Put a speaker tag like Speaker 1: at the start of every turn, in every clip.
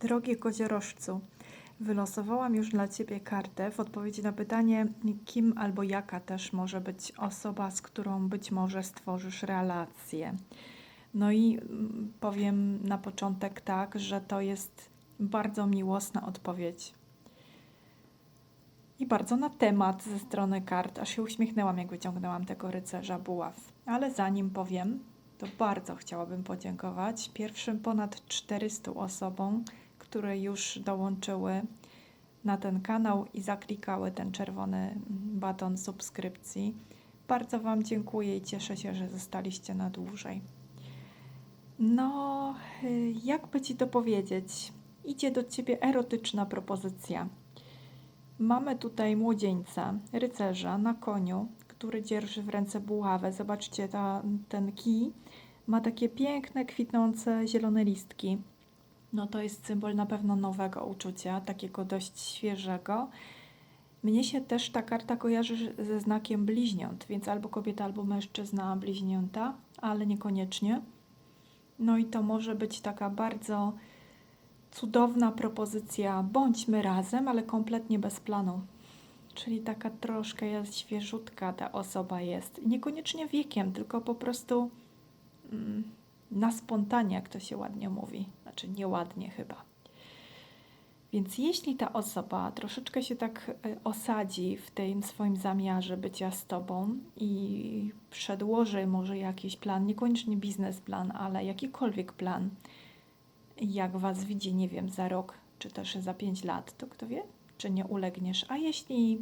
Speaker 1: Drogie koziorożcu, wylosowałam już dla Ciebie kartę w odpowiedzi na pytanie, kim albo jaka też może być osoba, z którą być może stworzysz relację. No i mm, powiem na początek tak, że to jest bardzo miłosna odpowiedź. I bardzo na temat ze strony kart. Aż się uśmiechnęłam, jak wyciągnęłam tego rycerza buław. Ale zanim powiem, to bardzo chciałabym podziękować pierwszym ponad 400 osobom, które już dołączyły na ten kanał i zaklikały ten czerwony baton subskrypcji. Bardzo Wam dziękuję i cieszę się, że zostaliście na dłużej. No, jakby Ci to powiedzieć? Idzie do Ciebie erotyczna propozycja. Mamy tutaj młodzieńca, rycerza na koniu, który dzierży w ręce buławę. Zobaczcie, ta, ten kij ma takie piękne, kwitnące zielone listki. No to jest symbol na pewno nowego uczucia, takiego dość świeżego. Mnie się też ta karta kojarzy ze znakiem bliźniąt, więc albo kobieta, albo mężczyzna bliźnięta, ale niekoniecznie. No i to może być taka bardzo cudowna propozycja. Bądźmy razem, ale kompletnie bez planu. Czyli taka troszkę jest świeżutka ta osoba jest. Niekoniecznie wiekiem, tylko po prostu mm, na spontanie, jak to się ładnie mówi. Znaczy nieładnie chyba. Więc jeśli ta osoba troszeczkę się tak e, osadzi w tym swoim zamiarze bycia z tobą i przedłoży może jakiś plan, niekoniecznie biznesplan, ale jakikolwiek plan, jak was widzi, nie wiem, za rok czy też za pięć lat, to kto wie, czy nie ulegniesz. A jeśli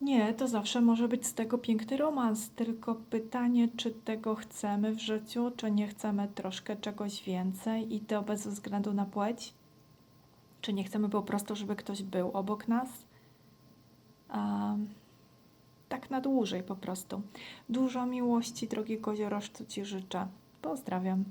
Speaker 1: nie, to zawsze może być z tego piękny romans, tylko pytanie, czy tego chcemy w życiu, czy nie chcemy troszkę czegoś więcej i to bez względu na płeć. Czy nie chcemy po prostu, żeby ktoś był obok nas? A, tak na dłużej po prostu. Dużo miłości, drogi koziorożcu Ci życzę. Pozdrawiam.